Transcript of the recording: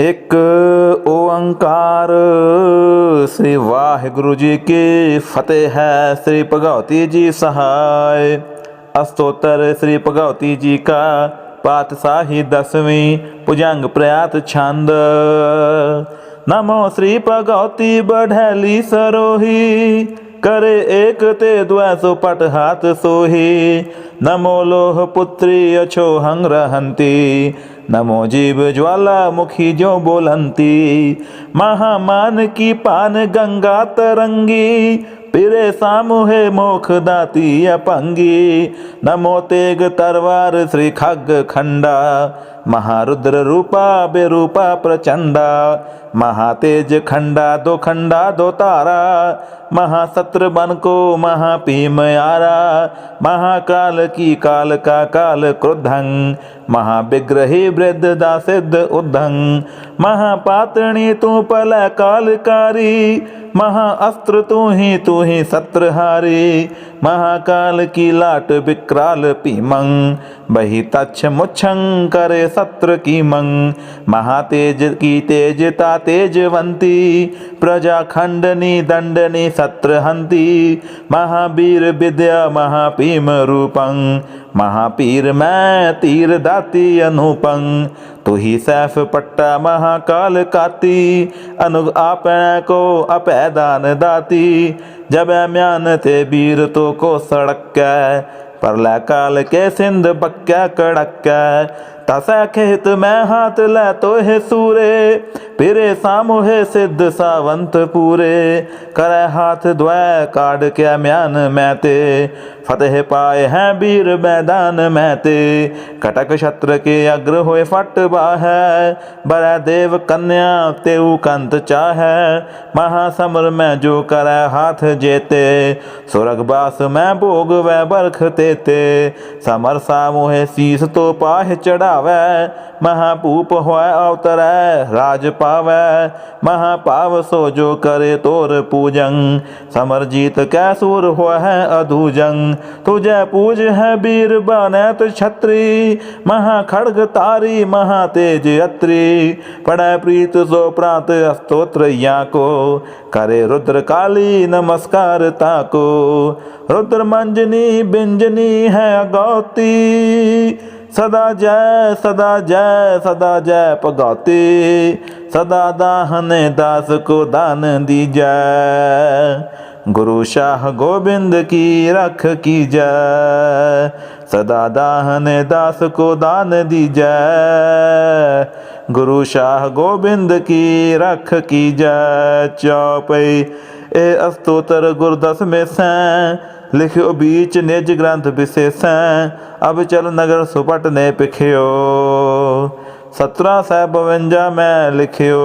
एक ओंकार श्री वाहिगुरु जी की फतेह है। श्री भगवती जी सहाय। अस्तोत्र श्री भगवती जी का पातशाही दसवीं पुजंग प्रयात छंद। नमो श्री भगवती बढ़ैली सरोही, करे एक ते द्वैसो पट हाथ सोही। नमो लोह पुत्री अछो हंग रहंती। नमो जीव ज्वालामुखी जो बोलंती, महामान की पान गंगा तरंगी, पिरे सामूहे मोख दाती अपंगी। नमो तेग तरवार श्री खग खंडा महारुद्र रूपा बेरूपा प्रचंडा, महातेज खंडा, दो खंडा, दो तारा, महासत्र बन को महापीम यारा महाकाल की काल का काल क्रोधंग, महाविग्रही वृद्ध दासिद्ध उद्धंग, महापातणी तू पल कालकारी, महाअस्त्र तू ही तू ही सत्रहारी, महाकाल की लाट विकराल पीमंग बही तच्छ मुच्छंग करे सत्र की मंग। महातेज की तेजता तेजवंती। प्रजा खंडनी दंडनी सत्र हंती। महावीर विद्या महापीम रूपंग महापीर मैं तीर दाती अनुपंग तू ही सैफ पट्टा महाकाल काती। अनु आपण को अपैदान दाती। जब म्यान ते वीर तो को सड़क। परला काल के सिंध बक्या कड़क। तसा खेत में हाथ लै तो है सूरे पिरे सामुहे सिद्ध सावंत पूरे। करे हाथ द्वै काढ़ के म्यान मैते फतेह पाए हैं वीर मैदान मैते कटक शत्र के अग्र होए फट बाह, बरै देव कन्या तेऊ कंत चाहे। महासमर में जो करे हाथ जेते, सुरगबास में भोग वै बरख तेते समर सामुहे शीस तो पाह चढ़ावे महापूप होय अवतरै राज पावै महापाव सो जो करे तोर पूजन समर जीत कै सुर हो है अधूजंग तुझे पूज है वीर बनैत छत्री महाखड़ग तारी महातेज अत्री पढ़ै प्रीत सो प्रात स्तोत्र या को करे रुद्र काली नमस्कार ताको रुद्र मंजनी बिंजनी है गौती सदा जय सदा जय सदा जय पगौती सदा दाहन दास को दान दी जय। गुरु शाह गोविंद की रख की जय। सदा दाहन दास को दान दी जय। गुरु शाह गोविंद की रख की जय। चौपई ਏ ਅਸਤੋਤਰ ਗੁਰਦਸ ਮੇਸੈ, ਲਿਖਿਓ ਬੀਚ ਨਿਜ ਗ੍ਰੰਥ ਵਿਸੇਸੈ, ਅਬ ਚਲ ਨਗਰ ਸੁਪਟ ਨੇ ਪਿਖਿਓ। 1752 ਮੈਂ ਲਿਖਿਓ।